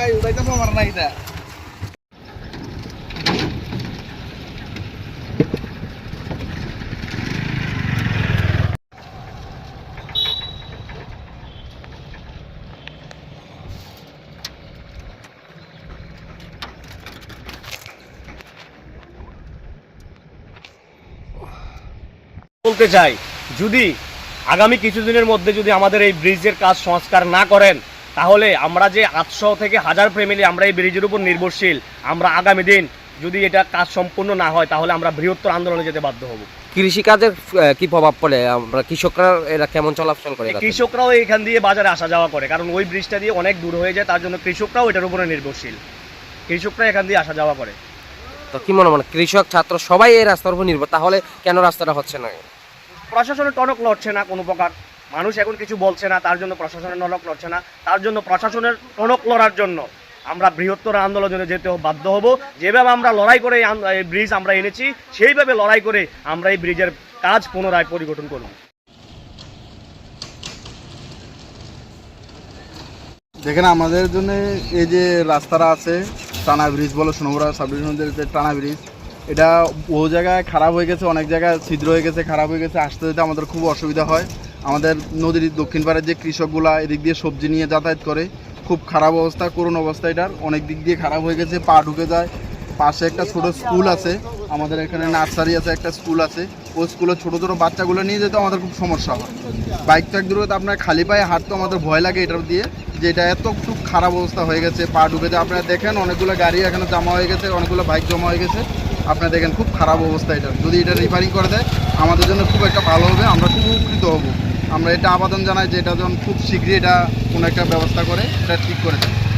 ভাই উড়াইতে পারবার না এটা। বলতে চাই, যদি আগামী কিছুদিনের মধ্যে যদি আমাদের এই ব্রিজের কাজ সংস্কার না করেন তাহলে আমরা যে আটশো থেকে হাজার ফ্যামিলি আমরা এই ব্রিজের উপর নির্ভরশীল আমরা আগামী দিন যদি এটা কাজ সম্পূর্ণ না হয় তাহলে আমরা বৃহত্তর আন্দোলনে যেতে বাধ্য হব। কৃষিকাজের কি প্রভাব পড়ে? আমরা কৃষকরা এরা কেমন চলাফল করে কৃষকরাও এখান দিয়ে বাজারে আসা যাওয়া করে কারণ ওই ব্রিজটা দিয়ে অনেক দূর হয়ে যায় তার জন্য কৃষকরাও এটার উপরে নির্ভরশীল। কৃষকরা এখান দিয়ে আসা যাওয়া করে। তো কি মনে মনে কৃষক ছাত্র সবাই এই রাস্তার উপর নির্ভর তাহলে কেন রাস্তাটা হচ্ছে না? প্রশাসনের টনক লড়ছে না কোনো প্রকার। মানুষ এখন কিছু বলছে না, তার জন্য প্রশাসনের টনক লড়ছে না, তার জন্য প্রশাসনের টনক লড়ার জন্য আমরা বৃহত্তর আন্দোলনে যেতে বাধ্য হব। যেভাবে আমরা লড়াই করে এই ব্রিজ আমরা এনেছি, সেইভাবে লড়াই করে আমরা এই ব্রিজের কাজ পুনরায় পরিগঠন করব। দেখেন, আমাদের জন্য এই যে রাস্তাটা আছে, টানা ব্রিজ বলো সোনমরা সাব ডিভিশনের যে টানা ব্রিজ এটা বহু জায়গায় খারাপ হয়ে গেছে, অনেক জায়গায় ছিদ্র হয়ে গেছে, খারাপ হয়ে গেছে, আসতে যেতে আমাদের খুব অসুবিধা হয়। আমাদের নদীর দক্ষিণ পাড়ের যে কৃষকগুলা এদিক দিয়ে সবজি নিয়ে যাতায়াত করে, খুব খারাপ অবস্থা, করুণ অবস্থা এটার। অনেক দিক দিয়ে খারাপ হয়ে গেছে, পা ঢুকে যায়। পাশে একটা ছোট স্কুল আছে, আমাদের এখানে নার্সারি আছে, একটা স্কুল আছে। ওই স্কুলে ছোট ছোটো বাচ্চাগুলো নিয়ে যেতে আমাদের খুব সমস্যা হয়। বাইক ট্রাক দূরে আপনার খালি পায়ে হাঁটতে আমাদের ভয় লাগে এটার দিয়ে, যে এটা এত খুব খারাপ অবস্থা হয়ে গেছে, পা ঢুকে যায়। আপনারা দেখেন, অনেকগুলো গাড়ি এখানে জমা হয়ে গেছে, অনেকগুলো বাইক জমা হয়ে গেছে। আপনারা দেখেন খুব খারাপ অবস্থা এটা। যদি এটা রিপেয়ারিং করে দেয়, আমাদের জন্য খুব একটা ভালো হবে, আমরা খুব উপকৃত হব। আমরা এটা আবেদন জানাই যে এটা যেন খুব শীঘ্রই এটা কোনো একটা ব্যবস্থা করে, এটা ঠিক করে দেয়